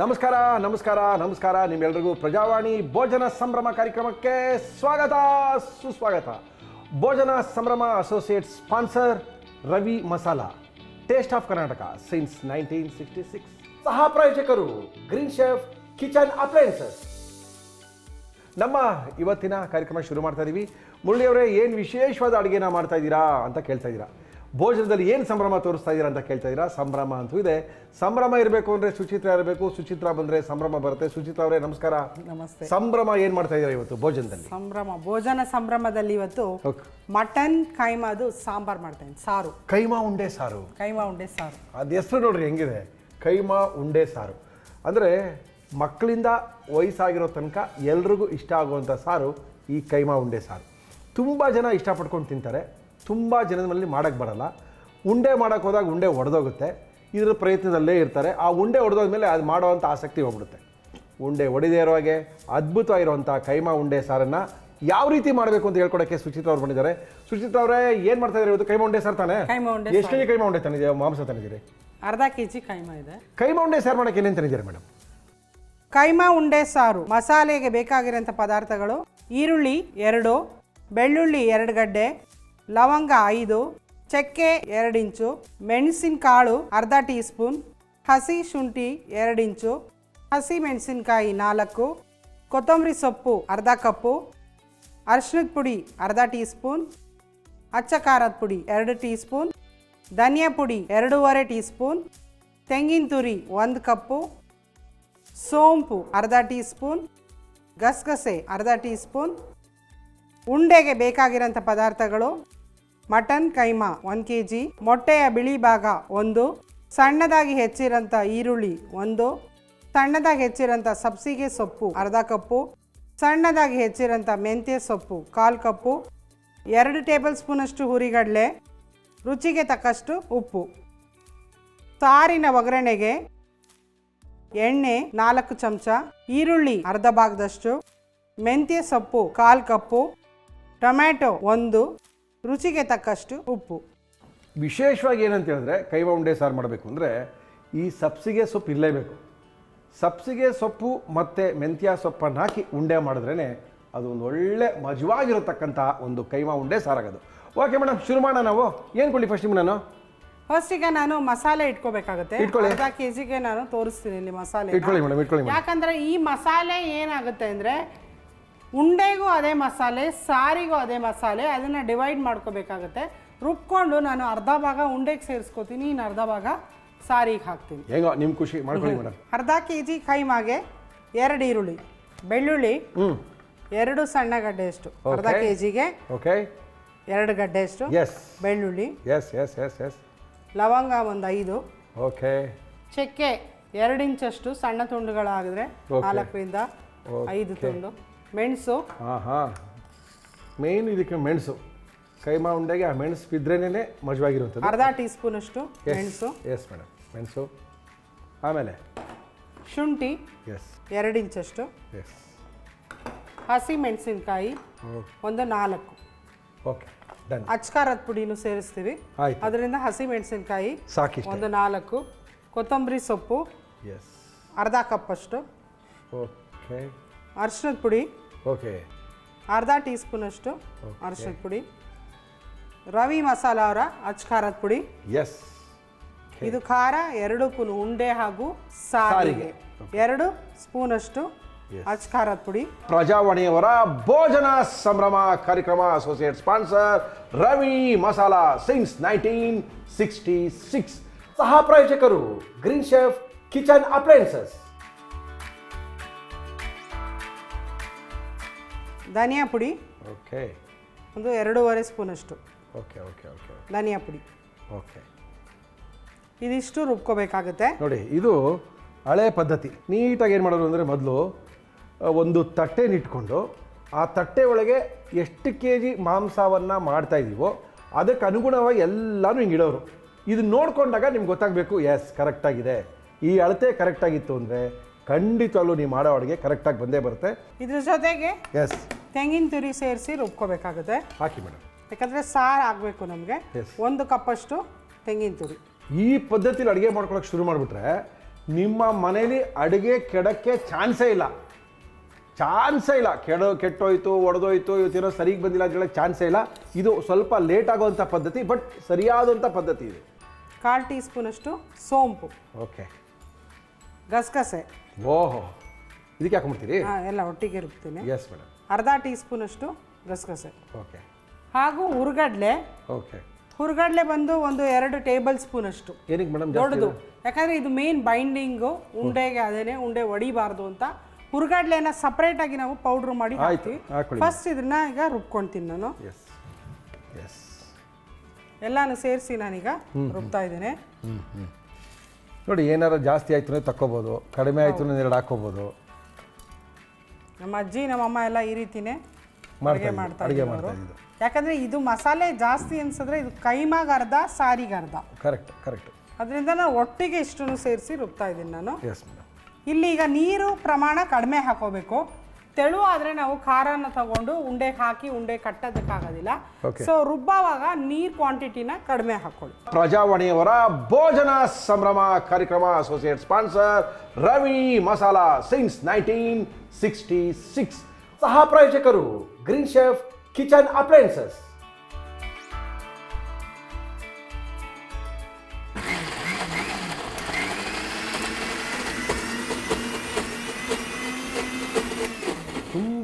ನಮಸ್ಕಾರ ನಮಸ್ಕಾರ ನಮಸ್ಕಾರ. ನಿಮ್ಮೆಲ್ರಿಗೂ ಪ್ರಜಾವಾಣಿ ಭೋಜನ ಸಂಭ್ರಮ ಕಾರ್ಯಕ್ರಮಕ್ಕೆ ಸ್ವಾಗತ, ಸುಸ್ವಾಗತ. ಭೋಜನ ಸಂಭ್ರಮ associate sponsor Ravi Masala. Taste of Karnataka since nineteen sixty six. ಸಹ ಪ್ರಾಯೋಜಕರು ಗ್ರೀನ್ ಶೆಫ್ ಕಿಚನ್ ಅಪ್ಲಯನ್ಸಸ್. ನಮ್ಮ ಇವತ್ತಿನ ಕಾರ್ಯಕ್ರಮ ಶುರು ಮಾಡ್ತಾ ಇದ್ದೀವಿ ಮುರಳಿಯವರೇ ಏನು ವಿಶೇಷವಾದ ಅಡುಗೆನ ಮಾಡ್ತಾ ಇದ್ದೀರಾ ಅಂತ ಕೇಳ್ತಾ ಇದ್ದೀರಾ. ಭೋಜನದಲ್ಲಿ ಏನು ಸಂಭ್ರಮ ತೋರಿಸ್ತಾ ಇದ್ದೀರಾ ಅಂತ ಕೇಳ್ತಾ ಇದ್ದೀರಾ ಸಂಭ್ರಮ ಅಂತೂ ಇದೆ. ಸಂಭ್ರಮ ಇರಬೇಕು ಅಂದರೆ ಸುಚಿತ್ರ ಇರಬೇಕು ಸುಚಿತ್ರ ಬಂದರೆ ಸಂಭ್ರಮ ಬರುತ್ತೆ. ಸುಚಿತ್ರ ಅವರೇ ನಮಸ್ಕಾರ. ನಮಸ್ತೆ. ಸಂಭ್ರಮ ಏನು ಮಾಡ್ತಾ ಇದ್ದೀರಾ ಇವತ್ತು ಭೋಜನದಲ್ಲಿ? ಸಂಭ್ರಮ ಭೋಜನ ಸಂಭ್ರಮದಲ್ಲಿ ಇವತ್ತು ಮಟನ್ ಕೈಮಾದು ಸಾಂಬಾರ್ ಮಾಡ್ತೇನೆ ಸಾರು. ಕೈಮಾ ಉಂಡೆ ಸಾರು. ಕೈಮಾ ಉಂಡೆ ಸಾರು. ಅದು ಹೆಸರು ನೋಡ್ರಿ ಹೆಂಗಿದೆ? ಕೈಮಾ ಉಂಡೆ ಸಾರು. ಅಂದರೆ ಮಕ್ಕಳಿಂದ ವಯಸ್ಸಾಗಿರೋ ತನಕ ಎಲ್ರಿಗೂ ಇಷ್ಟ ಆಗುವಂಥ ಸಾರು ಈ ಕೈಮಾ ಉಂಡೆ ಸಾರು. ತುಂಬ ಜನ ಇಷ್ಟಪಡ್ಕೊಂಡು ತಿಂತಾರೆ. ತುಂಬ ಜನದ ಮನೇಲಿ ಮಾಡೋಕ್ಕೆ ಬರಲ್ಲ. ಉಂಡೆ ಮಾಡೋಕ್ಕೆ ಹೋದಾಗ ಉಂಡೆ ಒಡೆದೋಗುತ್ತೆ. ಇದರ ಪ್ರಯತ್ನದಲ್ಲೇ ಇರ್ತಾರೆ. ಆ ಉಂಡೆ ಒಡೆದೋದ್ಮೇಲೆ ಅದು ಮಾಡೋವಂಥ ಆಸಕ್ತಿ ಹೋಗ್ಬಿಡುತ್ತೆ. ಉಂಡೆ ಒಡೆದೇ ಇರೋ ಹಾಗೆ ಅದ್ಭುತವಾಗಿರುವಂಥ ಕೈಮಾ ಉಂಡೆ ಸಾರನ್ನು ಯಾವ ರೀತಿ ಮಾಡಬೇಕು ಅಂತ ಹೇಳ್ಕೊಡೋಕ್ಕೆ ಸುಚಿತ್ರ ಅವ್ರು ಬಂದಿದ್ದಾರೆ. ಸುಚಿತ್ರ ಅವರೇ ಏನು ಮಾಡ್ತಾ ಇದ್ದಾರೆ ಇವತ್ತು? ಕೈಮಾ ಉಂಡೆ ಸಾರು ತಾನೆ? ಕೈಮಾ ಉಂಡೆ ಎಷ್ಟು ಕೆ ಜಿ ಕೈಮಾ ಉಂಡೆ ತಂದಿದ್ದೀರಾ ಮಾಂಸ ತಂದಿದ್ದೀರಿ? ಅರ್ಧ ಕೆ ಜಿ ಕೈಮಾ ಇದೆ. ಕೈಮಾ ಉಂಡೆ ಸಾರು ಮಾಡೋಕೆ ಏನೇನು ತಂದಿದ್ದೀರಿ ಮೇಡಮ್? ಕೈಮಾ ಉಂಡೆ ಸಾರು. ಮಸಾಲೆಗೆ ಬೇಕಾಗಿರೋಂಥ ಪದಾರ್ಥಗಳು ಈರುಳ್ಳಿ ಎರಡು ಬೆಳ್ಳುಳ್ಳಿ ಎರಡು ಗಡ್ಡೆ ಲವಂಗ ಐದು, ಚಕ್ಕೆ ಎರಡು ಇಂಚು, ಮೆಣಸಿನಕಾಳು ಅರ್ಧ ಟೀ ಸ್ಪೂನ್ ಹಸಿ ಶುಂಠಿ ಎರಡು ಇಂಚು, ಹಸಿ ಮೆಣಸಿನಕಾಯಿ ನಾಲ್ಕು, ಕೊತ್ತಂಬರಿ ಸೊಪ್ಪು ಅರ್ಧ ಕಪ್ಪು ಅರ್ಶಿನದ ಪುಡಿ ಅರ್ಧ ಟೀ ಸ್ಪೂನ್ ಅಚ್ಚ ಖಾರದ ಪುಡಿ ಎರಡು ಟೀ ಸ್ಪೂನ್ ಧನಿಯಾ ಪುಡಿ ಎರಡೂವರೆ ಟೀ ಸ್ಪೂನ್ ತೆಂಗಿನ ತುರಿ ಒಂದು ಕಪ್ಪು, ಸೋಂಪು ಅರ್ಧ ಟೀ ಸ್ಪೂನ್ ಗಸಗಸೆ ಅರ್ಧ ಟೀ ಸ್ಪೂನ್ ಉಂಡೆಗೆ ಬೇಕಾಗಿರೋಂಥ ಪದಾರ್ಥಗಳು ಮಟನ್ ಕೈಮಾ ಒಂದು ಕೆ ಜಿ ಮೊಟ್ಟೆಯ ಬಿಳಿ ಭಾಗ ಒಂದು, ಸಣ್ಣದಾಗಿ ಹೆಚ್ಚಿರೋಂಥ ಈರುಳ್ಳಿ ಒಂದು, ಸಣ್ಣದಾಗಿ ಹೆಚ್ಚಿರೋಂಥ ಸಬ್ಸಿಗೆ ಸೊಪ್ಪು ಅರ್ಧ ಕಪ್ಪು, ಸಣ್ಣದಾಗಿ ಹೆಚ್ಚಿರೋಂಥ ಮೆಂತ್ಯ ಸೊಪ್ಪು ಕಾಲು ಕಪ್ಪು, ಎರಡು ಟೇಬಲ್ ಸ್ಪೂನಷ್ಟು ಹುರಿಗಡಲೆ, ರುಚಿಗೆ ತಕ್ಕಷ್ಟು ಉಪ್ಪು. ಸಾರಿನ ಒಗ್ಗರಣೆಗೆ ಎಣ್ಣೆ ನಾಲ್ಕು ಚಮಚ, ಈರುಳ್ಳಿ ಅರ್ಧ ಭಾಗದಷ್ಟು, ಮೆಂತ್ಯ ಸೊಪ್ಪು ಕಾಲು ಕಪ್ಪು, ಟೊಮ್ಯಾಟೊ ಒಂದು ರುಚಿಗೆ ತಕ್ಕಷ್ಟು ಉಪ್ಪು. ವಿಶೇಷವಾಗಿ ಏನಂತ ಹೇಳಿದ್ರೆ ಕೈವಾ ಉಂಡೆ ಸಾರು ಮಾಡಬೇಕು ಅಂದರೆ ಈ ಸಬ್ಸಿಗೆ ಸೊಪ್ಪು ಇರಲೇಬೇಕು ಸಬ್ಸಿಗೆ ಸೊಪ್ಪು ಮತ್ತು ಮೆಂತ್ಯ ಸೊಪ್ಪನ್ನು ಹಾಕಿ ಉಂಡೆ ಮಾಡಿದ್ರೇ ಅದು ಒಂದು ಒಳ್ಳೆ ಮಜವಾಗಿರತಕ್ಕಂಥ ಒಂದು ಕೈವಾ ಉಂಡೆ ಸಾರಾಗೋದು. ಓಕೆ ಮೇಡಮ್ ಶುರು ಮಾಡೋಣ ನಾವು. ಏನು ಕೊಡಿ ಫಸ್ಟ್ ನಿಮ್ಗೆ ನಾನು? ಫಸ್ಟಿಗೆ ನಾನು ಮಸಾಲೆ ಇಟ್ಕೋಬೇಕಾಗುತ್ತೆ. ಅರ್ಧ ಕೆ ಜಿಗೆ ನಾನು ತೋರಿಸ್ತೀನಿ ಇಲ್ಲಿ ಮಸಾಲೆ ಇಟ್ಕೊಳ್ಳಿ ಮೇಡಮ್ ಇಟ್ಕೊಳ್ಳಿ ಯಾಕಂದ್ರೆ ಈ ಮಸಾಲೆ ಏನಾಗುತ್ತೆ ಅಂದರೆ ಉಂಡೆಗೂ ಅದೇ ಮಸಾಲೆ ಸಾರಿಗೂ ಅದೇ ಮಸಾಲೆ ಅದನ್ನು ಡಿವೈಡ್ ಮಾಡ್ಕೋಬೇಕಾಗುತ್ತೆ. ರುಬ್ಕೊಂಡು ನಾನು ಅರ್ಧ ಭಾಗ ಉಂಡೆಗೆ ಸೇರಿಸ್ಕೋತೀನಿ ಇನ್ನು ಅರ್ಧ ಭಾಗ ಸಾರಿಗೆ ಹಾಕ್ತೀನಿ. ಹೇಗೋ ನಿಮ್ಮ ಖುಷಿ ಮಾಡ್ಕೊಳ್ಳಿ ಮೇಡಮ್. ಅರ್ಧ ಕೆ ಜಿ ಕೈಮಾಗೆ ಎರಡು ಈರುಳ್ಳಿ ಬೆಳ್ಳುಳ್ಳಿ ಹ್ಞೂ ಎರಡು ಸಣ್ಣ ಗಡ್ಡೆಯಷ್ಟು. ಅರ್ಧ Okay. ಕೆ ಜಿಗೆ ಓಕೆ ಎರಡು ಗಡ್ಡೆಯಷ್ಟು ಎಸ್ ಬೆಳ್ಳುಳ್ಳಿ. ಎಸ್ ಎಸ್ ಎಸ್ ಎಸ್ ಲವಂಗ ಒಂದು ಐದು. ಓಕೆ ಚಕ್ಕೆ ಎರಡು ಇಂಚಷ್ಟು ಸಣ್ಣ ತುಂಡುಗಳಾಗಿದ್ರೆ Okay. ನಾಲ್ಕರಿಂದ ಐದು ತುಂಡು. ಮೆಣಸು. ಹಾಂ ಹಾಂ ಮೇನ್ ಇದಕ್ಕೆ ಮೆಣಸು. ಕೈಮಾ ಉಂಡೆಗೆ ಆ ಮೆಣಸು ಬಿದ್ರೇನೆ ಮಜವಾಗಿರುವಂಥದ್ದು. ಅರ್ಧ ಟೀ ಸ್ಪೂನಷ್ಟು ಮೆಣಸು. ಎಸ್ ಮೇಡಮ್ ಮೆಣಸು. ಆಮೇಲೆ? ಶುಂಠಿ. ಎಸ್ ಎರಡು ಇಂಚಷ್ಟು. ಎಸ್ ಹಸಿ ಮೆಣಸಿನಕಾಯಿ. ಒಂದು ನಾಲ್ಕು. ಓಕೆ ಡನ್ ಅಚ್ಕಾರದ ಪುಡಿನೂ ಸೇರಿಸ್ತೀವಿ. ಆಯ್ತು. ಅದರಿಂದ ಹಸಿ ಮೆಣಸಿನಕಾಯಿ. ಸಾಕಿ ಒಂದು ನಾಲ್ಕು. ಕೊತ್ತಂಬರಿ ಸೊಪ್ಪು. ಎಸ್ ಅರ್ಧ ಕಪ್ಪಷ್ಟು. ಓಕೆ ಅರಿಶಿಣದ ಪುಡಿ. ಓಕೆ. ಅರ್ಧ ಟೀ ಸ್ಪೂನಷ್ಟು ಅರ್ಶಿನದ ಪುಡಿ. ರವಿ ಮಸಾಲ ಅವರ ಅಚ್ ಖಾರದ ಪುಡಿ. ಎಸ್ ಇದು ಖಾರ ಎರಡಕ್ಕೂ ಉಂಡೆ ಹಾಗೂ ಸಾರಿಗೆ. ಎರಡು ಸ್ಪೂನಷ್ಟು ಅಷ್ಟು ಖಾರದ ಪುಡಿ. ಪ್ರಜಾವಾಣಿಯವರ ಭೋಜನ ಸಂಭ್ರಮ ಕಾರ್ಯಕ್ರಮ associate sponsor Ravi Masala since nineteen sixty six ಸಹ ಪ್ರಾಯೋಜಕರು ಗ್ರೀನ್ ಶೆಫ್ ಕಿಚನ್ ಅಪ್ಲಯನ್ಸಸ್ ಧನಿಯಾ ಪುಡಿ. ಓಕೆ. ಒಂದು ಎರಡೂವರೆ ಸ್ಪೂನಷ್ಟು ಓಕೆ ಓಕೆ ಓಕೆ ಧನಿಯಾ ಪುಡಿ. ಓಕೆ. ಇದಿಷ್ಟು ರುಬ್ಕೋಬೇಕಾಗುತ್ತೆ. ನೋಡಿ ಇದು ಹಳೆ ಪದ್ಧತಿ. ನೀಟಾಗಿ ಏನು ಮಾಡೋದು ಅಂದರೆ ಮೊದಲು ಒಂದು ತಟ್ಟೆನಿಟ್ಕೊಂಡು ಆ ತಟ್ಟೆ ಒಳಗೆ ಎಷ್ಟು ಕೆ ಜಿ ಮಾಂಸವನ್ನು ಮಾಡ್ತಾ ಇದ್ದೀವೋ ಅದಕ್ಕೆ ಅನುಗುಣವಾಗಿ ಎಲ್ಲನೂ ಹಿಂಗೆ ಇಡೋರು. ಇದು ನೋಡಿಕೊಂಡಾಗ ನಿಮ್ಗೆ ಗೊತ್ತಾಗಬೇಕು ಎಸ್ ಕರೆಕ್ಟಾಗಿದೆ ಈ ಅಳತೆ ಕರೆಕ್ಟಾಗಿತ್ತು ಅಂದರೆ ಖಂಡಿತವಾಗ್ಲೂ ನೀವು ಮಾಡೋ ಅಡುಗೆ ಕರೆಕ್ಟಾಗಿ ಬಂದೇ ಬರುತ್ತೆ. ಇದ್ರ ಜೊತೆಗೆ ಎಸ್ ತೆಂಗಿನ ತುರಿ ಸೇರಿಸಿ ರುಬ್ಕೋಬೇಕಾಗುತ್ತೆ. ಹಾಕಿ ಮೇಡಮ್. ಯಾಕಂದರೆ ಸಾರು ಆಗಬೇಕು ನಮಗೆ. Yes. ಒಂದು ಕಪ್ಪಷ್ಟು ತೆಂಗಿನ ತುರಿ. ಈ ಪದ್ಧತಿಲಿ ಅಡುಗೆ ಮಾಡ್ಕೊಳಕ್ಕೆ ಶುರು ಮಾಡಿಬಿಟ್ರೆ ನಿಮ್ಮ ಮನೇಲಿ ಅಡುಗೆ ಕೆಡಕ್ಕೆ ಚಾನ್ಸೇ ಇಲ್ಲ. ಚಾನ್ಸೇ ಇಲ್ಲ. ಕೆಡೋ ಕೆಟ್ಟೋಯ್ತು ಒಡೆದೋಯ್ತು ಇವತ್ತೇನೋ ಸರಿಗೆ ಬಂದಿಲ್ಲ ಅಂತ ಹೇಳಕ್ಕೆ ಚಾನ್ಸೇ ಇಲ್ಲ. ಇದು ಸ್ವಲ್ಪ ಲೇಟ್ ಆಗುವಂಥ ಪದ್ಧತಿ ಬಟ್ ಸರಿಯಾದಂಥ ಪದ್ಧತಿ ಇದೆ. ಕಾಲು ಟೀ ಸ್ಪೂನಷ್ಟು ಸೋಂಪು. ಓಕೆ. ಗಸಗಸೆ. ಓಹೋ. ಇದಕ್ಕೆ ಹಾಕೊಂಡ್ಬಿಡ್ತೀರಿ? ಹಾಂ ಎಲ್ಲ ಒಟ್ಟಿಗೆ ರುಬ್ತೀನಿ. ಎಸ್ ಮೇಡಮ್ ಅರ್ಧ ಟೀ ಸ್ಪೂನಷ್ಟು ಗಸಗಸೆ. ಓಕೆ. ಹಾಗೂ ಹುರ್ಗಡ್ಲೆ. ಓಕೆ. ಹುರ್ಗಡ್ಲೆ ಬಂದು ಒಂದು ಎರಡು ಟೇಬಲ್ ಸ್ಪೂನಷ್ಟು. ಏನಕ್ಕೆ ಮೇಡಮ್ ದೊಡ್ಡದು. ಯಾಕಂದ್ರೆ ಇದು ಮೇನ್ ಬೈಂಡಿಂಗು ಉಂಡೆಗೆ ಅದೇನೆ ಉಂಡೆ ಒಡಿಬಾರ್ದು ಅಂತ. ಹುರ್ಗಡ್ಲೆನ ಸಪ್ರೇಟಾಗಿ ನಾವು ಪೌಡ್ರ್ ಮಾಡಿ ಹಾಕ್ತೀವಿ. ಫಸ್ಟ್ ಇದನ್ನ ಈಗ ರುಬ್ಕೊಳ್ತೀನಿ ನಾನು. ಎಸ್ ಎಸ್ ಎಲ್ಲಾನು ಸೇರಿಸಿ ನಾನೀಗ ರುಬ್ತಾ ಇದ್ದೇನೆ. ನೋಡಿ ಏನಾರು ಜಾಸ್ತಿ ಆಯ್ತು ತಕ್ಕೋಬೋದು. ಕಡಿಮೆ ಆಯ್ತು ಎರಡು ಹಾಕೋಬೋದು ನಮ್ಮ ಅಜ್ಜಿ ನಮ್ಮಮ್ಮ ಎಲ್ಲ ಈ ರೀತಿನೇ ಅಡುಗೆ ಮಾಡ್ತಾ ಅಡುಗೆ ಮಾಡ್ತಾ ಯಾಕಂದ್ರೆ ಇದು ಮಸಾಲೆ ಜಾಸ್ತಿ ಅನ್ಸಿದ್ರೆ ಇದು ಕೈಮಾಗ ಅರ್ಧ ಸಾರಿಗರ್ಧ ಕರೆಕ್ಟ್ ಕರೆಕ್ಟ್. ಅದರಿಂದ ನಾನು ಒಟ್ಟಿಗೆ ಇಷ್ಟನ್ನು ಸೇರಿಸಿ ರುಬ್ತಾ ಇದ್ದೀನಿ ನಾನು. ಎಸ್ ಮೇಡಮ್ ಇಲ್ಲಿ ಈಗ ನೀರು ಪ್ರಮಾಣ ಕಡಿಮೆ ಹಾಕೋಬೇಕು. ತೆಳು ಆದರೆ ನಾವು ಖಾರನ ತಗೊಂಡು ಉಂಡೆಗೆ ಹಾಕಿ ಉಂಡೆ ಕಟ್ಟೋದಕ್ಕಾಗೋದಿಲ್ಲ. Okay. ಸೊ ರುಬ್ಬಾವಾಗ ನೀರ್ ಕ್ವಾಂಟಿಟಿನ ಕಡಿಮೆ ಹಾಕೊಳ್ಳಿ ಪ್ರಜಾವಾಣಿಯವರ ಭೋಜನ ಸಂಭ್ರಮ ಕಾರ್ಯಕ್ರಮ associate sponsor Ravi Masala since nineteen sixty six ಸಹ ಪ್ರಾಯೋಜಕರು ಗ್ರೀನ್ ಶೆಫ್ ಕಿಚನ್ ಅಪ್ಲಯನ್ಸಸ್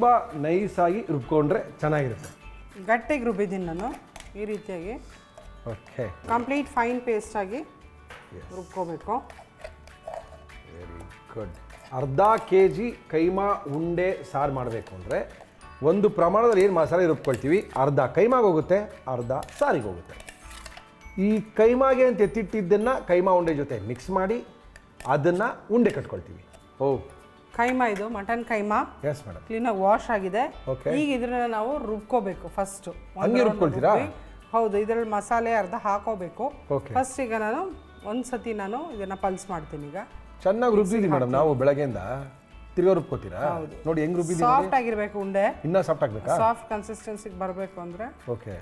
ತುಂಬ ನೈಸಾಗಿ ರುಬ್ಕೊಂಡ್ರೆ ಚೆನ್ನಾಗಿರುತ್ತೆ. ಗಟ್ಟಿಗೆ ರುಬ್ಬಿದ್ದೀನಿ ನಾನು ಈ ರೀತಿಯಾಗಿ. ಓಕೆ ಕಂಪ್ಲೀಟ್ ಫೈನ್ ಪೇಸ್ಟ್ ಆಗಿ ರುಬ್ಕೋಬೇಕು. ವೆರಿ ಗುಡ್ ಅರ್ಧ ಕೆ ಜಿ ಕೈಮಾ ಉಂಡೆ ಸಾರು ಮಾಡಬೇಕು ಅಂದರೆ ಒಂದು ಪ್ರಮಾಣದಲ್ಲಿ ಏನು ಮಸಾಲೆ ರುಬ್ಕೊಳ್ತೀವಿ? ಅರ್ಧ ಕೈಮಾಗೆ ಹೋಗುತ್ತೆ ಅರ್ಧ ಸಾರಿಗೆ ಹೋಗುತ್ತೆ. ಈ ಕೈಮಾಗೆ ಅಂತ ಎತ್ತಿಟ್ಟಿದ್ದನ್ನು ಕೈಮಾ ಉಂಡೆ ಜೊತೆ ಮಿಕ್ಸ್ ಮಾಡಿ ಅದನ್ನು ಉಂಡೆ ಕಟ್ಕೊಳ್ತೀವಿ. ಓ ಕೈಮಾ ಇದು ಮಟನ್ ಕೈಮಾ. ಎಸ್ ಮೇಡಮ್ ಕ್ಲೀನಾಗಿ ವಾಶ್ ಆಗಿದೆ. Okay. ಈಗ ಇದನ್ನ ನಾವು ರುಬ್ಕೋಬೇಕು ಫಸ್ಟ್ ಹಂಗೆ ರುಬ್ಕೊಳ್ತೀರಾ? ಹೌದು ಇದರಲ್ಲಿ ಮಸಾಲೆ ಅರ್ಧ ಹಾಕೋಬೇಕು. Okay. ಫಸ್ಟ್ ಈಗ ನಾನು ಒಂದ್ಸತಿ ನಾನು ಇದನ್ನ ಪಲ್ಸ್ ಮಾಡ್ತೀನಿ ಈಗ. ಚೆನ್ನಾಗಿ ರುಬ್ಬಿದೀವಿ ಮೇಡಮ್ ನಾವು ಬೆಳಗ್ಗೆಯಿಂದ. ತಿರ್ಗಾ ರುಬ್ಕೋತೀರಾ? ನೋಡಿ ಹೆಂಗ್ ರುಬ್ಬಿದೀವಿ ಸಾಫ್ಟ್ ಆಗಿರ್ಬೇಕು ಉಂಡೆ. ಇನ್ನೂ ಸಾಫ್ಟ್ ಆಗಬೇಕಾ? ಸಾಫ್ಟ್ ಕನ್ಸಿಸ್ಟೆನ್ಸಿಗೆ ಬರಬೇಕು ಅಂದ್ರೆ ಓಕೆ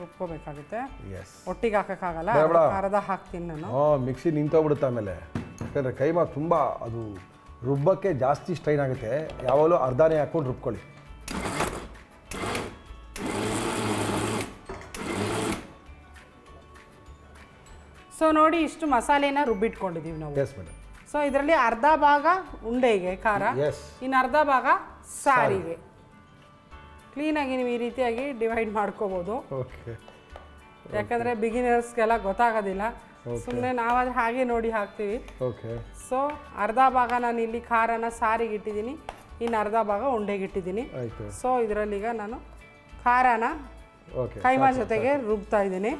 ರುಬ್ಕೋಬೇಕಾಗುತ್ತೆ. ಎಸ್ ಒಟ್ಟಿಗೆ ಹಾಕಕ್ಕಾಗಲ್ಲ ಬೇಡ. ಅರ್ಧ ಹಾಕ್ತೀನಿ ನಾನು. ಹಾಂ ಮಿಕ್ಸಿ ನಿಂತೋಗ್ಬಿಡುತ್ತೆ ಆಮೇಲೆ. ಯಾಕಂದ್ರೆ ಕೈಮಾ ತುಂಬಾ ಅದು ರುಬ್ಬಕ್ಕೆ ಜಾಸ್ತಿ ಸ್ಟ್ರೈನ್ ಆಗುತ್ತೆ. ಯಾವಾಗಲೂ ಅರ್ಧನೇ ಹಾಕ್ಕೊಂಡು ರುಬ್ಕೊಳ್ಳಿ. ಸೊ ನೋಡಿ ಇಷ್ಟು ಮಸಾಲೆನ ರುಬ್ಬಿಟ್ಕೊಂಡಿದ್ದೀವಿ ನಾವು. ಎಸ್ ಮೇಡಮ್ ಸೊ ಇದರಲ್ಲಿ ಅರ್ಧ ಭಾಗ ಉಂಡೆಗೆ ಖಾರ. ಎಸ್ ಇನ್ನು ಅರ್ಧ ಭಾಗ ಸಾರಿಗೆ. ಕ್ಲೀನಾಗಿ ನೀವು ಈ ರೀತಿಯಾಗಿ ಡಿವೈಡ್ ಮಾಡ್ಕೋಬೋದು. ಓಕೆ ಯಾಕಂದರೆ ಬಿಗಿನರ್ಸ್ಗೆಲ್ಲ ಗೊತ್ತಾಗೋದಿಲ್ಲ. ಸುಮ್ಮನೆ ನಾವಾದ್ರೆ ಹಾಗೆ ನೋಡಿ ಹಾಕ್ತೀವಿ. ಓಕೆ ಸೊ ಅರ್ಧ ಭಾಗ ನಾನು ಇಲ್ಲಿ ಖಾರನ ಸಾರಿಗೆ ಇಟ್ಟಿದ್ದೀನಿ. ಇನ್ನು ಅರ್ಧ ಭಾಗ ಉಂಡೆಗೆ ಇಟ್ಟಿದ್ದೀನಿ. ಆಯಿತು. ಸೊ ಈಗ ನಾನು ಖಾರನ ಓಕೆ ಕೈಮಾ ಜೊತೆಗೆ ರುಬ್ತಾ ಇದ್ದೀನಿ.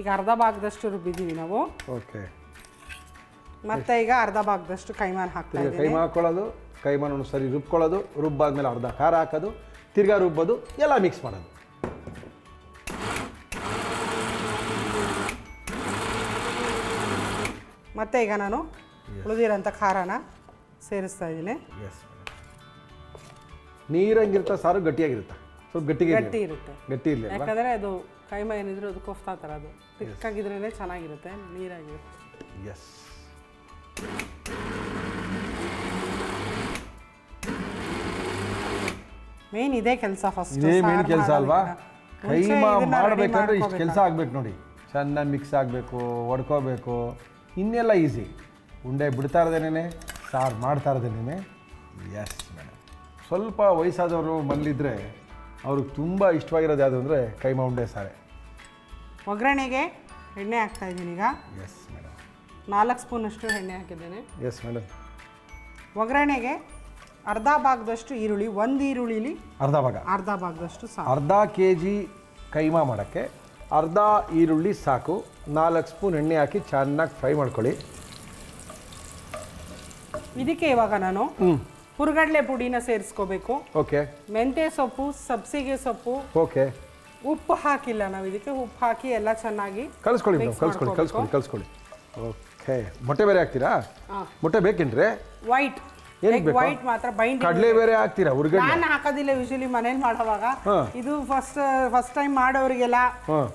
ಈಗ ಅರ್ಧ ಭಾಗದಷ್ಟು ರುಬ್ಬಿದ್ದೀವಿ ನಾವು. ಓಕೆ ಮತ್ತೆ ಈಗ ಅರ್ಧ ಭಾಗದಷ್ಟು ಕೈಮಾನ ಹಾಕ್ತಾ ಕೈಮಾ ಹಾಕ್ಕೊಳ್ಳೋದು ಕೈಮಾನ ಸರಿ ರುಬ್ಕೊಳ್ಳೋದು ರುಬ್ಬಾದ್ಮೇಲೆ ಅರ್ಧ ಖಾರ ಹಾಕೋದು ತಿರ್ಗಾ ರುಬ್ಬೋದು ಎಲ್ಲ ಮಿಕ್ಸ್ ಮಾಡೋದು. ಮತ್ತೆ ಈಗ ನಾನು ಉಳಿದಿರೋಂಥ ಖಾರನ ಸೇರಿಸ್ತಾ ಇದ್ದೀನಿ. ಎಸ್ ನೀರಂಗಿರ್ತಾ ಸಾರು ಗಟ್ಟಿಯಾಗಿರುತ್ತೆ? ಸ್ವಲ್ಪ ಗಟ್ಟಿಗೆ ಗಟ್ಟಿ ಇರುತ್ತೆ. ಗಟ್ಟಿ ಇಲ್ಲ ಯಾಕಂದರೆ ಅದು ಕೈಮ ಏನಿದ್ರು ಅದು ಕೊಫ್ತಾ ಥರ ಅದು. ತಿಕ್ಕಾಗಿದ್ರೇ ಚೆನ್ನಾಗಿರುತ್ತೆ ನೀರಾಗಿರುತ್ತೆ. ಎಸ್ ಮೇನ್ ಇದೇ ಕೆಲಸ ಫಸ್ಟ್ ಇದೇ ಮೇನ್ ಕೆಲಸ ಅಲ್ವಾ? ಕೈಮಾ ಮಾಡಬೇಕಂದ್ರೆ ಇಷ್ಟು ಕೆಲಸ ಆಗ್ಬೇಕು ನೋಡಿ. ಚೆನ್ನಾಗಿ ಮಿಕ್ಸ್ ಆಗಬೇಕು ಒಡ್ಕೋಬೇಕು. ಇನ್ನೆಲ್ಲ ಈಸಿ ಉಂಡೆ ಬಿಡ್ತಾ ಇರ್ದೇನೆ ಸಾರು ಮಾಡ್ತಾ ಇರ್ದೇನೆ ಎಸ್ ಮೇಡಮ್ ಸ್ವಲ್ಪ ವಯಸ್ಸಾದವರು ಮನೇಲಿದ್ದರೆ ಅವ್ರಿಗೆ ತುಂಬ ಇಷ್ಟವಾಗಿರೋದು ಯಾವುದು ಅಂದರೆ ಕೈಮಾ ಉಂಡೆ ಸಾರೆ. ಒಗ್ಗರಣೆಗೆ ಎಣ್ಣೆ ಹಾಕ್ತಾ ಇದ್ದೀನಿ ಈಗ. ಎಸ್ ಮೇಡಮ್ ನಾಲ್ಕು ಸ್ಪೂನಷ್ಟು ಎಣ್ಣೆ ಹಾಕಿದ್ದೇನೆ. ಎಸ್ ಮೇಡಮ್ ಒಗ್ಗರಣೆಗೆ ಅರ್ಧ ಭಾಗದಷ್ಟು ಈರುಳ್ಳಿ ಒಂದು ಈರುಳ್ಳಿಲಿ ಅರ್ಧ ಭಾಗ. ಅರ್ಧ ಭಾಗದಷ್ಟು ಸಾಕು. ಅರ್ಧ ಕೆ ಜಿ ಕೈಮಾ ಮಾಡೋಕ್ಕೆ ಅರ್ಧ ಈರುಳ್ಳಿ ಸಾಕು. ನಾಲ್ಕು ಸ್ಪೂನ್ ಎಣ್ಣೆ ಹಾಕಿ ಚೆನ್ನಾಗಿ ಫ್ರೈ ಮಾಡ್ಕೊಳ್ಳಿ. ಇದಕ್ಕೆ ಇವಾಗ ನಾನು ಹ್ಞೂ ಹುರುಗಡ್ಲೆ ಪುಡಿನ ಸೇರಿಸ್ಕೋಬೇಕು. ಓಕೆ. ಮೆಂತ್ಯ ಸೊಪ್ಪು ಸಬ್ಸಿಗೆ ಸೊಪ್ಪು. ಓಕೆ. ಉಪ್ಪು ಹಾಕಿಲ್ಲ ನಾವು ಇದಕ್ಕೆ ಉಪ್ಪು ಹಾಕಿ ಎಲ್ಲ ಚೆನ್ನಾಗಿ ಕಲಿಸ್ಕೊಳ್ಳಿ ಮೇಡಮ್ ಕಲ್ಸ್ಕೊಳ್ಳಿ ಕಲಿಸ್ಕೊಳ್ಳಿ ಓಕೆ. ಮೊಟ್ಟೆ ಬೇರೆ ಹಾಕ್ತೀರಾ? ಹಾಂ. ಮೊಟ್ಟೆ ಬೇಕೇನ್ರಿ? ವೈಟ್ ವೈಟ್ ಮಾತ್ರ ಬೈಂಡಿಂಗ್ ಕಡಲೆ ಬೇರೆ ಹಾಕ್ತೀರಾ ಹುರ್ಗಡ್ಲೆ? ನಾನು ಹಾಕೋದಿಲ್ಲ ಯೂಶಲಿ ಮನೇಲಿ ಮಾಡೋವಾಗ. ಇದು ಫಸ್ಟ್ ಫಸ್ಟ್ ಟೈಮ್ ಮಾಡೋರಿಗೆಲ್ಲ.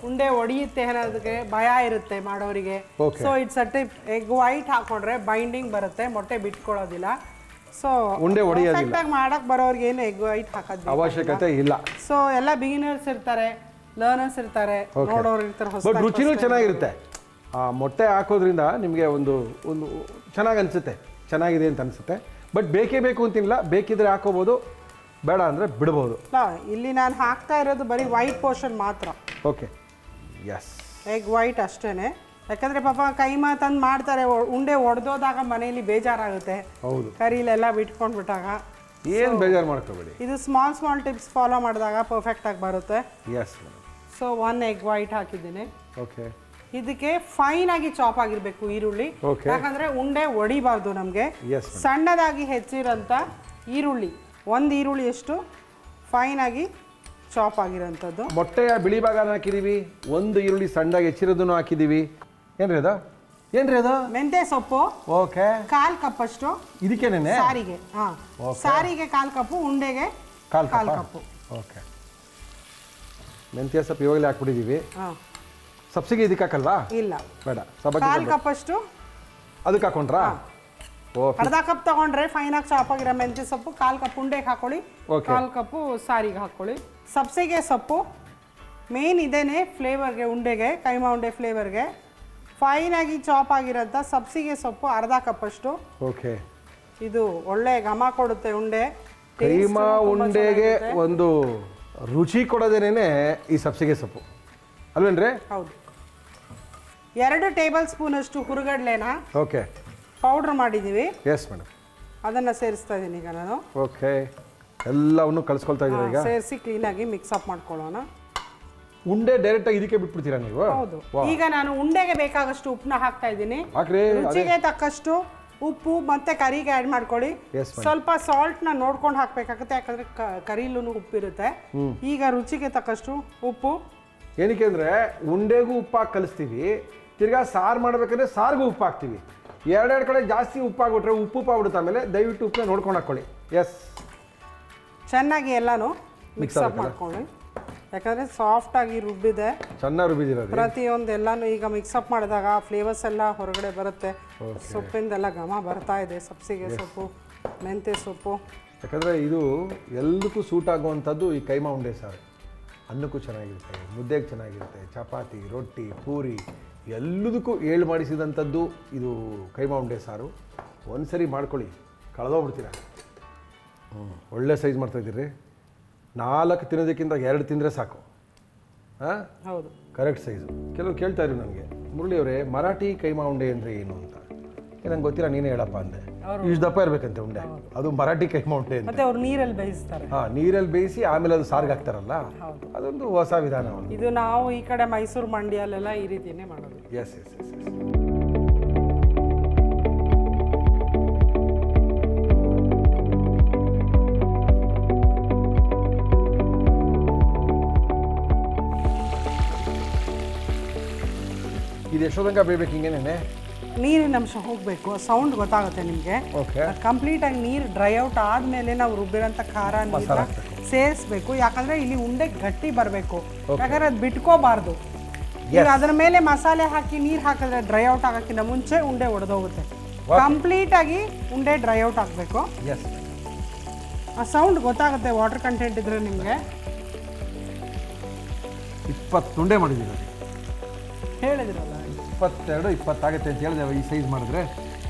ಉಂಡೆ ಹೊಡಿಯುತ್ತೆ ಅನ್ನೋದಕ್ಕೆ ಭಯ ಇರುತ್ತೆ ಮಾಡೋರಿಗೆ. So it's a tip egg white ಹಾಕೊಂಡ್ರೆ ಬೈಂಡಿಂಗ್ ಬರುತ್ತೆ ಮೊಟ್ಟೆ ಬಿಟ್ಕೊಳ್ಳೋದಿಲ್ಲ. ಸೊ ಉಂಡೆ ಹೊಡೆಯೋದಿಲ್ಲ. ಆಗಿ ಮಾಡಕ್ ಬರೋರಿಗೆ ಏನು ಎಗ್ ವೈಟ್ ಹಾಕೋದು ಅವಶ್ಯಕತೆ ಇಲ್ಲ. ಸೊ ಎಲ್ಲ ಬಿಗಿನರ್ಸ್ ಇರ್ತಾರೆ ಲರ್ನರ್ಸ್ ಇರ್ತಾರೆ. ನೋಡೋರು ಇರ್ತಾರೆ ಬಟ್ ರುಚಿನೂ ಚೆನ್ನಾಗಿರುತ್ತೆ. ಮೊಟ್ಟೆ ಹಾಕೋದ್ರಿಂದ ನಿಮಗೆ ಒಂದು ಒಂದು ಚೆನ್ನಾಗಿ ಅನಿಸುತ್ತೆ. ಚೆನ್ನಾಗಿದೆ ಅಂತ ಅನಿಸುತ್ತೆ. ಬಟ್ ಬೇಕೇ ಬೇಕು ಅಂತಿಲ್ಲ. ಬೇಕಿದ್ರೆ ಹಾಕೋಬೋದು. ಬೇಡ ಅಂದರೆ ಬಿಡ್ಬೋದು. ಇಲ್ಲ, ಇಲ್ಲಿ ನಾನು ಹಾಕ್ತಾ ಇರೋದು ಬರೀ ವೈಟ್ ಪೋರ್ಷನ್ ಮಾತ್ರ. ಓಕೆ ಎಸ್ ಎಗ್ ವೈಟ್ ಅಷ್ಟೇನೆ. ಯಾಕಂದ್ರೆ ಪಾಪ ಕೈಮಾ ತಂದು ಮಾಡ್ತಾರೆ. ಉಂಡೆ ಒಡೆದೋದಾಗ ಮನೆಯಲ್ಲಿ ಬೇಜಾರಾಗುತ್ತೆ. ಹೌದು. ಕರಿಲೆಲ್ಲ ಬಿಟ್ಕೊಂಡ್ಬಿಟ್ಟಾಗ. ಏನು ಬೇಜಾರು ಮಾಡ್ಕೋಬೇಡಿ. ಇದು ಸ್ಮಾಲ್ ಸ್ಮಾಲ್ ಟಿಪ್ಸ್ ಫಾಲೋ ಮಾಡಿದಾಗ ಪರ್ಫೆಕ್ಟಾಗಿ ಬರುತ್ತೆ. Yes so one egg white ಹಾಕಿದ್ದೀನಿ. ಓಕೆ ಇದಕ್ಕೆ ಫೈನ್ ಆಗಿ ಚಾಪ್ ಆಗಿರ್ಬೇಕು ಈರುಳ್ಳಿ. ಯಾಕಂದ್ರೆ ಉಂಡೆ ಒಡಿಬಾರ್ದು ನಮಗೆ. ಸಣ್ಣದಾಗಿ ಹೆಚ್ಚಿರೋಂಥ ಈರುಳ್ಳಿ ಒಂದು ಈರುಳ್ಳಿ ಎಷ್ಟು ಫೈನ್ ಆಗಿ ಚಾಪ್ ಆಗಿರೋಂಥದ್ದು. ಮೊಟ್ಟೆಯ ಬಿಳಿ ಭಾಗ ಹಾಕಿದೀವಿ ಒಂದು ಈರುಳ್ಳಿ ಸಣ್ಣದಾಗಿ ಹೆಚ್ಚಿರೋದನ್ನು ಹಾಕಿದೀವಿ. ಏನ್ರಿ ಅದು? ಏನ್ರಿ ಅದು? ಮೆಂತ್ಯ ಸೊಪ್ಪು ಓಕೆ ಕಾಲ್ ಕಪ್ಪಷ್ಟು ಇದಕ್ಕೆ ಸಾರಿಗೆ ಹಾ. ಸಾರಿಗೆ ಕಾಲ್ ಕಪ್ಪು ಉಂಡೆಗೆ ಕಾಲ್ ಕಾಲ್ ಕಪ್ಪ. ಕಪ್ಪು ಓಕೆ ಮೆಂತ್ಯ ಸೊಪ್ಪು ಇವಾಗಲೇ ಹಾಕ್ಬಿಟ್ಟಿದ್ದೀವಿ ಹಾ. ಸಬ್ಸಿಗೆ ಇದಕ್ಕೆ ಹಾಕಲ್ವಾ? ಇಲ್ಲ. ಬೇಡ. ಸಬ್ಬಕ್ಕಿ ಕಾಲ್ ಕಪ್ಪಷ್ಟು. ಅದಕ್ಕೆ ಹಾಕೊಂಡ್ರಾ? ಓ ಅರ್ಧ ಕಪ್ ತಗೊಂಡ್ರೆ ಫೈನ್ ಆಗಿ ಚಾಪ್ ಆಗಿರೋ ಮೆಂತ್ಯ ಸೊಪ್ಪು ಕಾಲ್ ಕಪ್ ಉಂಡೆಗೆ ಹಾಕೊಳ್ಳಿ. Okay. ಕಾಲ್ ಕಪ್ಪು ಸಾರಿಗೆ ಹಾಕೊಳ್ಳಿ. ಸಬ್ಸಿಗೆ ಸೊಪ್ಪು. ಮೇನ್ ಇದೇನೆ ಫ್ಲೇವರ್ಗೆ ಉಂಡೆಗೆ ಕೈಮಾ ಉಂಡೆ ಫ್ಲೇವರ್ಗೆ ಫೈನ್ ಆಗಿ ಚಾಪ್ ಆಗಿರೋಂಥ ಸಬ್ಸಿಗೆ ಸೊಪ್ಪು ಅರ್ಧ ಕಪ್ಪಷ್ಟು. ಓಕೆ. ಇದು ಒಳ್ಳೆ ಘಮ ಕೊಡುತ್ತೆ ಉಂಡೆ. ಕೈಮಾ ತುಂಬಾ ಉಂಡೆಗೆ ಚೆನ್ನಾಗಿರುತ್ತೆ. ಒಂದು ರುಚಿ ಕೊಡೋದೇನೆ ಈ ಸಬ್ಸಿಗೆ ಸೊಪ್ಪು. ಅಲ್ವೇನ್ರಿ? ಹೌದು. ಎರಡು ಟೇಬಲ್ ಸ್ಪೂನ್ ಅಷ್ಟು ಹುರುಗಡ್ಲೆನ ಓಕೆ. ಪೌಡ್ರ್ ಮಾಡಿದ್ದೀವಿ ಎಸ್ ಮೇಡಮ್ ಅದನ್ನು ಸೇರಿಸ್ತಾ ಇದ್ದೀನಿ ಈಗ ನಾನು. ಓಕೆ. ಎಲ್ಲವನ್ನು ಕಳಿಸ್ಕೊಳ್ತಾ ಇದ್ದೀರಾ ಈಗ? ಸೇರಿಸಿ ಕ್ಲೀನಾಗಿ ಮಿಕ್ಸ್ ಅಪ್ ಮಾಡ್ಕೊಳ್ಳೋಣ. ಉಂಡೆ ಡೈರೆಕ್ಟ್ ಆಗಿ ಇದಕ್ಕೆ ಬಿಟ್ಬಿಡ್ತೀರಾ ನೀವು? ಹೌದು. ಈಗ ನಾನು ಉಂಡೆಗೆ ಬೇಕಾಗಷ್ಟು ಉಪ್ಪನ್ನ ಹಾಕ್ತಾ ಇದ್ದೀನಿ ಹಾಕ್ರಿ ಅದೇ. ರುಚಿಗೆ ತಕ್ಕಷ್ಟು ಉಪ್ಪು ಮತ್ತೆ ಕರಿಗೆ ಆ್ಯಡ್ ಮಾಡ್ಕೊಳ್ಳಿ. Yes, madam. ಸ್ವಲ್ಪ ಸಾಲ್ಟ್ನ ನೋಡ್ಕೊಂಡು ಹಾಕ್ಬೇಕಾಗುತ್ತೆ ಯಾಕಂದ್ರೆ ಕರಿಲೂ ಉಪ್ಪು ಉಪ್ಪಿರುತ್ತೆ. ಈಗ ರುಚಿಗೆ ತಕ್ಕಷ್ಟು ಉಪ್ಪು ಏನಕ್ಕೆ ಅಂದರೆ ಉಂಡೆಗೂ ಉಪ್ಪು ಹಾಕಿ ಕಲಿಸ್ತೀವಿ. ತಿರ್ಗಾ ಸಾರು ಮಾಡಬೇಕಂದ್ರೆ ಸಾರಿಗೂ ಉಪ್ಪು ಹಾಕ್ತೀವಿ. ಎರಡೆರಡು ಕಡೆ ಜಾಸ್ತಿ ಉಪ್ಪು ಆಗಿಬಿಟ್ರೆ ಉಪ್ಪು ಉಪ್ಪು ಆಗ್ಬಿಡುತ್ತೆ ಆಮೇಲೆ ದಯವಿಟ್ಟು ಉಪ್ಪನ್ನ ನೋಡ್ಕೊಂಡು ಹಾಕ್ಕೊಳ್ಳಿ ಎಸ್ ಚೆನ್ನಾಗಿ ಎಲ್ಲಾನು ಮಿಕ್ಸ್ ಅಪ್ ಮಾಡ್ಕೊಳ್ಳಿ. ಯಾಕಂದ್ರೆ ಸಾಫ್ಟ್ ಆಗಿ ರುಬ್ಬಿದೆ. ಚೆನ್ನಾಗಿ ರುಬ್ಬಿದಿರೋದು ಪ್ರತಿಯೊಂದು ಎಲ್ಲಾನು ಈಗ ಮಿಕ್ಸ್ ಅಪ್ ಮಾಡಿದಾಗ ಫ್ಲೇವರ್ಸ್ ಎಲ್ಲ ಹೊರಗಡೆ ಬರುತ್ತೆ. ಸೊಪ್ಪಿಂದೆಲ್ಲ ಘಮ ಬರ್ತಾ ಇದೆ ಸಬ್ಸಿಗೆ ಸೊಪ್ಪು ಮೆಂತೆ ಸೊಪ್ಪು. ಯಾಕಂದರೆ ಇದು ಎಲ್ಲದಕ್ಕೂ ಸೂಟ್ ಆಗುವಂಥದ್ದು ಈ ಕೈಮಾ ಉಂಡೆ ಸಾರು. ಅನ್ನಕ್ಕೂ ಚೆನ್ನಾಗಿರುತ್ತೆ ಮುದ್ದೆಗೆ ಚೆನ್ನಾಗಿರುತ್ತೆ ಚಪಾತಿ ರೊಟ್ಟಿ ಪೂರಿ ಎಲ್ಲದಕ್ಕೂ ಏಳು ಮಾಡಿಸಿದಂಥದ್ದು ಇದು ಕೈಮಾ ಉಂಡೆ ಸಾರು. ಒಂದ್ಸರಿ ಮಾಡ್ಕೊಳ್ಳಿ ಕಳೆದೋಗ್ಬಿಡ್ತೀರ? ಹ್ಞೂ ಒಳ್ಳೆ ಸೈಜ್ ಮಾಡ್ತಾಯಿದ್ದೀರಿ ನಾಲ್ಕು ತಿನ್ನೋದಕ್ಕಿಂತ ಎರಡು ತಿಂದರೆ ಸಾಕು. ಹಾಂ? ಹೌದು. Correct size. ಕೆಲವರು ಕೇಳ್ತಾ ಇದ್ರು ನನಗೆ ಮುರಳಿ ಅವರೇ ಮರಾಠಿ ಕೈಮಾ ಉಂಡೆ ಅಂದರೆ ಏನು ಅಂತ? ನಂಗೆ ಗೊತ್ತಿಲ್ಲ ನೀನೇ ಹೇಳಪ್ಪ ಅಂದೆ. ಇಷ್ಟು ದಪ್ಪ ಇರಬೇಕಂತೆ ಉಂಡೆ. ಅದು ಮರಾಠಿ ಕೈಮಾ ಉಂಡೆ ಅಂತ. ಮತ್ತೆ ಅವ್ರು ನೀರಲ್ಲಿ ಬೇಯಿಸ್ತಾರೆ. ಹಾಂ ನೀರಲ್ಲಿ ಬೇಯಿಸಿ ಆಮೇಲೆ ಅದು ಸಾರಿಗೆ ಹಾಕ್ತಾರಲ್ಲ? ಅದೊಂದು ಹೊಸ ವಿಧಾನ ಇದು ನಾವು ಈ ಕಡೆ ಮೈಸೂರು ಮಂಡ್ಯಲ್ಲೆಲ್ಲ ಈ ರೀತಿಯೇ ಮಾಡೋದು. ಎಸ್ ಎಸ್ ಎಸ್ ಎಸ್ ಇದು ಎಷ್ಟೋ ತನಕ ಬೇಯ್ಬೇಕು ಹಿಂಗೇನೆ ನೀರಿನ ಅಂಶ ಹೋಗಬೇಕು ಸೌಂಡ್ ಗೊತ್ತಾಗುತ್ತೆ ನಿಮಗೆ. ಕಂಪ್ಲೀಟ್ ಕಂಪ್ಲೀಟಾಗಿ ನೀರು ಡ್ರೈ ಔಟ್ ಆದಮೇಲೆ ನಾವು ರುಬ್ಬಿರೋಂಥ ಖಾರ ನೀರು ಸೇರಿಸ್ಬೇಕು. ಯಾಕಂದ್ರೆ ಇಲ್ಲಿ ಉಂಡೆ ಗಟ್ಟಿ ಬರಬೇಕು. ಯಾಕಂದ್ರೆ ಅದು ಬಿಟ್ಕೋಬಾರ್ದು. ಈಗ ಅದರ ಮೇಲೆ ಮಸಾಲೆ ಹಾಕಿ ನೀರು ಹಾಕಿದ್ರೆ ಡ್ರೈ ಔಟ್ ಆಗೋಕ್ಕಿಂತ ಮುಂಚೆ ಉಂಡೆ ಒಡೆದೋಗುತ್ತೆ. ಕಂಪ್ಲೀಟಾಗಿ ಉಂಡೆ ಡ್ರೈ ಔಟ್ ಆಗಬೇಕು. ಆ ಸೌಂಡ್ ಗೊತ್ತಾಗುತ್ತೆ ವಾಟರ್ ಕಂಟೆಂಟ್ ಇದ್ರೆ ನಿಮಗೆ. ಇಪ್ಪತ್ತು ಉಂಡೆ ಮಾಡಿದ್ದೀರ? ಹೇಳಿದ್ರಲ್ಲ. ಇಪ್ಪತ್ತೆರಡು ಇಪ್ಪತ್ತಾಗುತ್ತೆ ಅಂತ ಹೇಳಿದೆ ಈ ಸೈಜ್ ಮಾಡಿದ್ರೆ.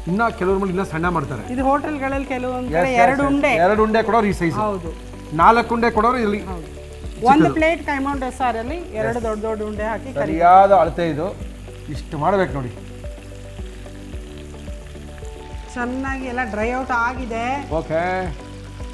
ಇನ್ನ ಕೆಲವ್ರ ಇನ್ನ ಇನ್ನೂ ಸಣ್ಣ ಮಾಡ್ತಾರೆ. ಇದು ಹೋಟೆಲ್ಗಳಲ್ಲಿ ಕೆಲವೊಂದು ಕಡೆ ಎರಡು ಉಂಡೆ. ಎರಡು ಉಂಡೆ ಕೊಡೋರು ಈ ಸೈಜ್ ಹೌದು. ನಾಲ್ಕು ಉಂಡೆ ಕೊಡೋರು ಇಲ್ಲಿ ಒಂದು ಪ್ಲೇಟ್ ಕೈಮೌಂಟ್ ಸಾರಲ್ಲಿ ಎರಡು ದೊಡ್ಡ ದೊಡ್ಡ ಉಂಡೆ ಹಾಕಿ ಸರಿಯಾದ ಅಳತೆ ಇದು. ಇಷ್ಟು ಮಾಡ್ಬೇಕು ನೋಡಿ. ಚೆನ್ನಾಗಿ ಎಲ್ಲ ಡ್ರೈ ಔಟ್ ಆಗಿದೆ. ಓಕೆ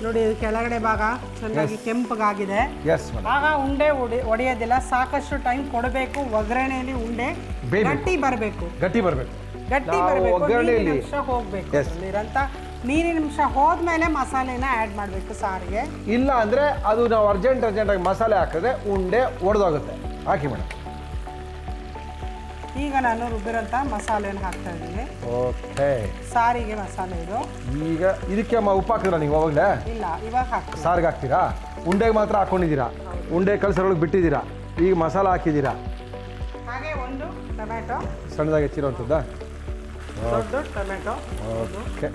ನೋಡಿ ಇದು ಕೆಳಗಡೆ ಭಾಗ ಚೆನ್ನಾಗಿ ಕೆಂಪಗಾಗಿದೆ. ಎಸ್ ಆಗ ಉಂಡೆ ಒಡೆ ಒಡೆಯೋದಿಲ್ಲ ಸಾಕಷ್ಟು ಟೈಮ್ ಕೊಡಬೇಕು ಒಗ್ಗರಣೆಯಲ್ಲಿ ಉಂಡೆ ಬೇಯ್ಬೇಕು. ಗಟ್ಟಿ ಬರಬೇಕು. ಗಟ್ಟಿ ಬರಬೇಕು. ಗಟ್ಟಿ ನಾವು ಬರಬೇಕು ಒಗ್ಗರಣೆಯಲ್ಲಿ- ನೀರಿನ ಅಂಶ ಹೋಗ್ಬೇಕು Yes. ಅದ್ರಲ್ಲಿರಂತ ನೀರಿನ ಅಂಶ ಹೋದ್ಮೇಲೆ ಮಸಾಲೆನ ಆ್ಯಡ್ ಮಾಡಬೇಕು ಸಾರಿಗೆ. ಇಲ್ಲ ಅಂದರೆ ಅದು ನಾವು ಅರ್ಜೆಂಟ್ ಅರ್ಜೆಂಟಾಗಿ ಮಸಾಲೆ ಹಾಕಿದ್ರೆ ಉಂಡೆ ಒಡೆದೋಗುತ್ತೆ. ಹಾಕಿ ಮೇಡಮ್ ಈಗ ನಾನು ರುಬ್ಬಿರೋಂಥ ಮಸಾಲೆ ಹಾಕ್ತಾ ಇದ್ದೀನಿ. ಓಕೆ. ಸಾರಿಗೆ ಮಸಾಲೆ ಇದು. ಈಗ ಇದಕ್ಕೆ ಅಮ್ಮ ಉಪ್ಪು ಹಾಕಿದ್ರ ನೀವು ಅವಾಗಲೇ? ಇಲ್ಲ ಇವಾಗ ಹಾಕ್ತೀನಿ. ಸಾರಿಗೆ ಹಾಕ್ತೀರಾ? ಉಂಡೆಗೆ ಮಾತ್ರ ಹಾಕೊಂಡಿದ್ದೀರಾ? ಉಂಡೆ ಕಲ್ಸರೊಳಗೆ ಬಿಟ್ಟಿದ್ದೀರಾ? ಈಗ ಮಸಾಲ ಹಾಕಿದ್ದೀರಾ? ಹಾಗೆ ಒಂದು ಟೊಮೆಟೊ. ಸಣ್ಣದಾಗಿ ಹೆಚ್ಚಿರೋಂಥದ್ದಾ ದೊಡ್ಡ ಟೊಮೆಟೊ. ಓಕೆ.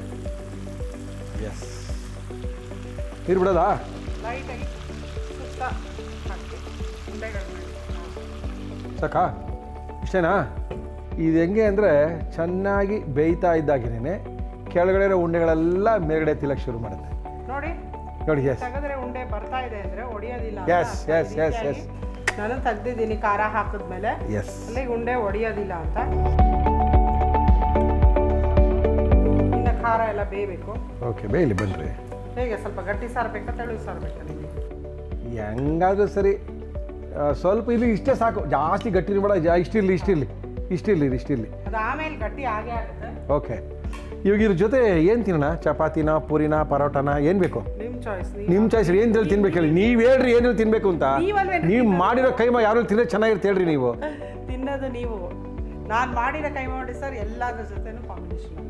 ಎಸ್ ನೀರು ಬಿಡೋದಾ ಲೈಟಾಗಿ ಸುತ್ತ ಸಾಕಾ ಇಷ್ಟೇನಾ? ಇದು ಹೆಂಗೆ ಅಂದರೆ ಚೆನ್ನಾಗಿ ಬೇಯ್ತಾ ಇದ್ದಾಗಿನೇ ಕೆಳಗಡೆ ಇರೋ ಉಂಡೆಗಳೆಲ್ಲ ಮೇಲ್ಗಡೆ ತಿಲ್ಲಕ್ಕೆ ಶುರು ಮಾಡುತ್ತೆ. ನೋಡಿ ನೋಡಿ ಎಸ್ ಉಂಡೆ ಬರ್ತಾ ಇದೆ ಅಂದರೆ ಒಡೆಯೋದಿಲ್ಲ ಎಸ್ ಎಸ್ ಎಸ್ ಎಸ್ ನಾನು ತೆಗ್ದಿದ್ದೀನಿ ಖಾರ ಹಾಕಿದ್ಮೇಲೆ. ಎಸ್ ಅಲ್ಲಿ ಉಂಡೆ ಒಡೆಯೋದಿಲ್ಲ ಅಂತ. ಇನ್ನು ಖಾರ ಎಲ್ಲ ಬೇಯಬೇಕು. ಓಕೆ ಬೇಯಲಿ ಬನ್ನಿ ಹೇಗೆ ಸ್ವಲ್ಪ ಗಟ್ಟಿ ಸಾರು ಬೇಕಾ ತೆಳು ಸಾರು ಬೇಕಾ ನಿಮಗೆ ಹೆಂಗಾದ್ರೂ ಸರಿ. ಸ್ವಲ್ಪ ಇಲ್ಲಿ ಇಷ್ಟೇ ಸಾಕು. ಜಾಸ್ತಿ ಗಟ್ಟಿ ಬೇಡ ಇಷ್ಟಿರಲಿ ಇಷ್ಟಿರಲಿ. ಇಷ್ಟಿರಲಿ ಇಷ್ಟಿರಲಿ. ಆಮೇಲೆ ಗಟ್ಟಿ ಆಗೇ ಆಗುತ್ತೆ. ಓಕೆ. ಇವಾಗ ಇದ್ರ ಜೊತೆ ಏನು ತಿನ್ನೋಣ? ಚಪಾತಿನ ಪೂರಿನ ಪರೋಟನ ಏನು ಬೇಕು? ನಿಮ್ಮ ಚಾಯ್ಸ್ ನಿಮ್ಮ ಚಾಯ್ಸ್ ಏನು ಹೇಳಿ ತಿನ್ಬೇಕು ಹೇಳಿ. ನೀವು ಹೇಳ್ರಿ ಏನು ತಿನ್ಬೇಕು ಅಂತ. ನೀವು ಮಾಡಿರೋ ಕೈಮ ಯಾರು ತಿನ್ನೋ ಚೆನ್ನಾಗಿರುತ್ತೆ ಹೇಳ್ರಿ ನೀವು. ತಿನ್ನೋದು ನೀವು. ನಾನು ಮಾಡಿರೋ ಕೈ ಮಾಡಿ ಸರ್ ಎಲ್ಲದರ ಜೊತೆನೂ combination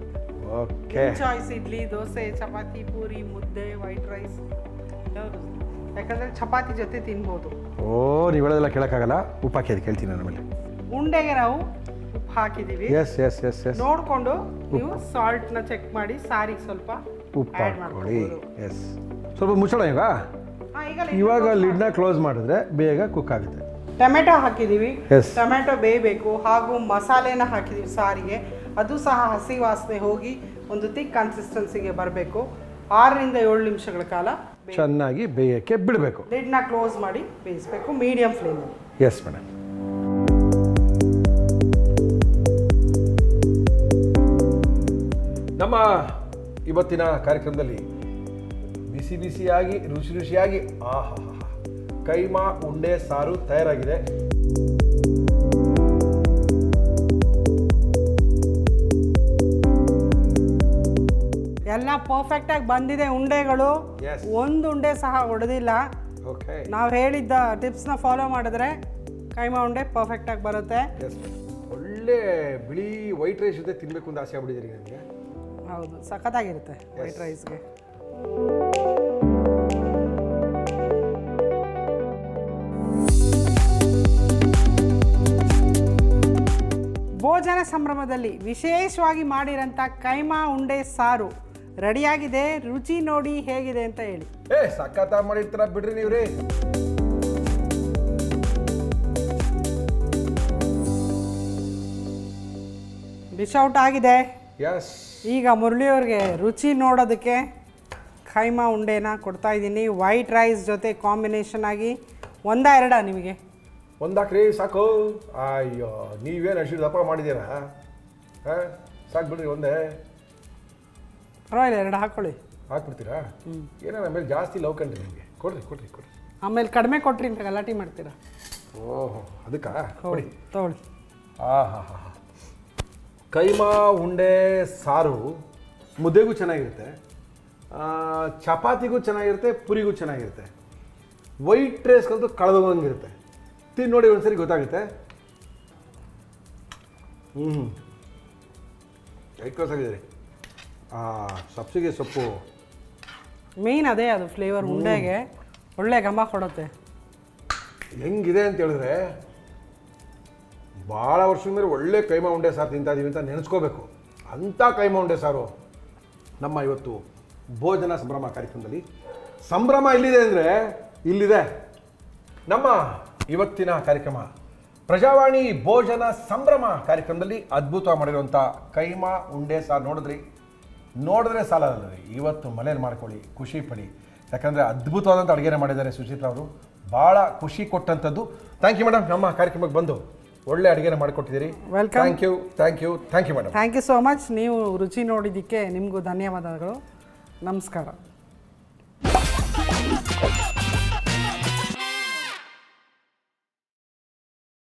okay. Choice idli dosa chapati puri ಮುದ್ದೆ ವೈಟ್ ರೈಸ್ ಯಾಕಂದರೆ ಚಪಾತಿ ಜೊತೆ ತಿನ್ಬೋದು. ಓ ನೀವು ಹೇಳೋದೆಲ್ಲ ಕೇಳೋಕ್ಕಾಗಲ್ಲ? ಉಪ್ಪು ಹಾಕಿ ಕೇಳ್ತೀನಿ ಹೇಳ್ತೀನಿ ನಾನು ಆಮೇಲೆ. ಉಂಡೆಗೆ ನಾವು ಉಪ್ಪು ಹಾಕಿದ್ದೀವಿ ಎಸ್ ಎಸ್ ಎಸ್ ಎಸ್ ನೋಡಿಕೊಂಡು ನೀವು ಸಾಲ್ಟ್ನ ಚೆಕ್ ಮಾಡಿ ಸಾರಿಗೆ ಸ್ವಲ್ಪ ಉಪ್ಪು add ಹಾಕ್ಕೊಳ್ಳಿ ಎಸ್ ಸ್ವಲ್ಪ ಮುಚ್ಚಳ ಈಗ ಹಾ, ಈಗ lid ಇವಾಗ ಲಿಡ್ನ ಕ್ಲೋಸ್ ಮಾಡಿದ್ರೆ ಬೇಗ ಕುಕ್ ಆಗುತ್ತೆ. ಟೊಮೆಟೊ ಹಾಕಿದ್ದೀವಿ. ಟೊಮೆಟೊ ಬೇಯಬೇಕು. ಹಾಗೂ ಮಸಾಲೆನ ಹಾಕಿದ್ದೀವಿ ಸಾರಿಗೆ. ಅದು ಸಹ ಹಸಿ ವಾಸನೆ ಹೋಗಿ ಒಂದು ತಿಕ್ ಕನ್ಸಿಸ್ಟೆನ್ಸಿಗೆ ಬರಬೇಕು. ಆರರಿಂದ ಏಳು ನಿಮಿಷಗಳ ಕಾಲ ಚೆನ್ನಾಗಿ ಬೇಯಕ್ಕೆ ಬಿಡಬೇಕು. ಲಿಡ್ನ ಕ್ಲೋಸ್ ಮಾಡಿ ಬೇಯಿಸಬೇಕು ಮೀಡಿಯಂ ಫ್ಲೇಮಲ್ಲಿ. ಎಸ್ ಮೇಡಮ್ ನಮ್ಮ ಇವತ್ತಿನ ಕಾರ್ಯಕ್ರಮದಲ್ಲಿ ಬಿಸಿ ಬಿಸಿಯಾಗಿ ರುಚಿ ರುಚಿಯಾಗಿ ಆಹಾ ಕೈಮಾ ಉಂಡೆ ಸಾರು ತಯಾರಾಗಿದೆ. ಎಲ್ಲ ಪರ್ಫೆಕ್ಟಾಗಿ ಬಂದಿದೆ ಉಂಡೆಗಳು. ಒಂದು ಉಂಡೆ ಸಹ ಹೊಡೆದಿಲ್ಲ. ನಾವು ಹೇಳಿದ್ದ ಟಿಪ್ಸ್ನ ಫಾಲೋ ಮಾಡಿದ್ರೆ ಕೈಮಾ ಉಂಡೆ ಪರ್ಫೆಕ್ಟಾಗಿ ಬರುತ್ತೆ. ಎಸ್ ಒಳ್ಳೆ ಬಿಳಿ ವೈಟ್ ರೈಸ್ ಜೊತೆ ತಿನ್ನಬೇಕು ಅಂತ ಆಸೆ ಆಗ್ಬಿಟ್ಟಿದೆ ನನಗೆ. ಹೌದು ಸಖತ್ತಾಗಿರುತ್ತೆ ವೈಟ್ ರೈಸ್ಗೆ ಭೋಜನ ಸಂಭ್ರಮದಲ್ಲಿ ವಿಶೇಷವಾಗಿ ಮಾಡಿರೋಂಥ ಕೈಮಾ ಉಂಡೆ ಸಾರು. ರೆಡಿಯಾಗಿದೆ ರುಚಿ ನೋಡಿ ಹೇಗಿದೆ ಅಂತ ಹೇಳಿ. ಏ ಸಖತ್ತ ಮಾಡಿರ್ತೀರ ಬಿಡ್ರಿ ನೀವು ರೀ ಡಿಶ್ ಔಟ್ ಆಗಿದೆ. ಎಸ್ ಈಗ ಮುರಳಿಯವ್ರಿಗೆ ರುಚಿ ನೋಡೋದಕ್ಕೆ ಖೈಮಾ ಉಂಡೆನ ಕೊಡ್ತಾ ಇದ್ದೀನಿ. ವೈಟ್ ರೈಸ್ ಜೊತೆ ಕಾಂಬಿನೇಷನ್ ಆಗಿ ಒಂದ ಎರಡ ನಿಮಗೆ. ಒಂದಾಕ್ರಿ ಸಾಕು. ಅಯ್ಯೋ ನೀವೇನು ಅಷ್ಟು ದಪ್ಪ ಮಾಡಿದ್ದೀರಾ? ಹಾಂ? ಸಾಕು ಬಿಡ್ರಿ ಒಂದೇ. ಪರವಾಗಿಲ್ಲ ಎರಡು ಹಾಕೊಳ್ಳಿ. ಹಾಕ್ಬಿಡ್ತೀರಾ? ಏನಾರ ಆಮೇಲೆ ಮೇಲೆ ಜಾಸ್ತಿ ಲವ್ ಕಂಡ್ರಿ ನಿಮಗೆ. ಕೊಡ್ರಿ ಕೊಡ್ರಿ ಕೊಡ್ರಿ. ಆಮೇಲೆ ಕಡಿಮೆ ಕೊಟ್ರಿ ಅಂತ ಗಲಾಟೆ ಮಾಡ್ತೀರಾ? ಓಹೋ ಅದಕ್ಕಾ? ಕೊಡಿ. ತೊಗೊಳ್ಳಿ. ಹಾಂ ಹಾಂ ಹಾಂ. ಕೈಮಾ ಉಂಡೆ ಸಾರು ಮುದ್ದೆಗೂ ಚೆನ್ನಾಗಿರುತ್ತೆ. ಆ, ಚಪಾತಿಗೂ ಚೆನ್ನಾಗಿರುತ್ತೆ ಪುರಿಗೂ ಚೆನ್ನಾಗಿರುತ್ತೆ. ವೈಟ್ ರೈಸ್ಗಂತೂ ಕಳೆದೋಗಂಗಿರುತ್ತೆ. ತಿಂದು ನೋಡಿ ಒಂದ್ಸರಿ ಗೊತ್ತಾಗುತ್ತೆ. ಹ್ಞೂ ವೈಟ್ ಕ್ರಾಸ್ ಆಗಿದೆ ರೀ ಆ ಸಬ್ಸಿಗೆ ಸೊಪ್ಪು. ಮೇಯ್ನ್ ಅದೇ ಅದು ಫ್ಲೇವರ್ ಉಂಡೆಗೆ. ಒಳ್ಳೆ ಘಮ ಕೊಡುತ್ತೆ. ಹೆಂಗಿದೆ ಅಂತ ಹೇಳಿದ್ರೆ ಭಾಳ ವರ್ಷದ ಮೇಲೆ ಒಳ್ಳೆ ಕೈಮಾ ಉಂಡೆ ಸಾರು ತಿಂತಾ ಇದೀವಿ ಅಂತ ನೆನೆಸ್ಕೋಬೇಕು. ಅಂಥ ಕೈಮಾ ಉಂಡೆ ಸಾರು ನಮ್ಮ ಇವತ್ತು ಭೋಜನ ಸಂಭ್ರಮ ಕಾರ್ಯಕ್ರಮದಲ್ಲಿ. ಸಂಭ್ರಮ ಇಲ್ಲಿದೆ ಅಂದರೆ ಇಲ್ಲಿದೆ. ನಮ್ಮ ಇವತ್ತಿನ ಕಾರ್ಯಕ್ರಮ ಪ್ರಜಾವಾಣಿ ಭೋಜನ ಸಂಭ್ರಮ ಕಾರ್ಯಕ್ರಮದಲ್ಲಿ ಅದ್ಭುತ ಮಾಡಿರುವಂಥ ಕೈಮಾ ಉಂಡೆ ಸಾರು ನೋಡಿದ್ರಿ. ನೋಡಿದ್ರೆ ಸಾಲಲ್ಲ ರೀ ಇವತ್ತು ಮನೇಲಿ ಮಾಡ್ಕೊಳ್ಳಿ ಖುಷಿ ಪಡಿ. ಯಾಕಂದರೆ ಅದ್ಭುತವಾದಂಥ ಅಡುಗೆನ ಮಾಡಿದ್ದಾರೆ ಸುಚಿತ್ರಾ ಅವರು. ಭಾಳ ಖುಷಿ ಕೊಟ್ಟಂಥದ್ದು. ಥ್ಯಾಂಕ್ ಯು ಮೇಡಮ್ ನಮ್ಮ ಕಾರ್ಯಕ್ರಮಕ್ಕೆ ಬಂದು ಒಳ್ಳೆ ಅಡುಗೆನ ಮಾಡಿಕೊಟ್ಟಿದ್ದೀರಿ. Welcome thank you thank you thank you madam thank you so much ನೀವು ರುಚಿ ನೋಡಿದ್ದಕ್ಕೆ ನಿಮಗೂ ಧನ್ಯವಾದಗಳು. ನಮಸ್ಕಾರ.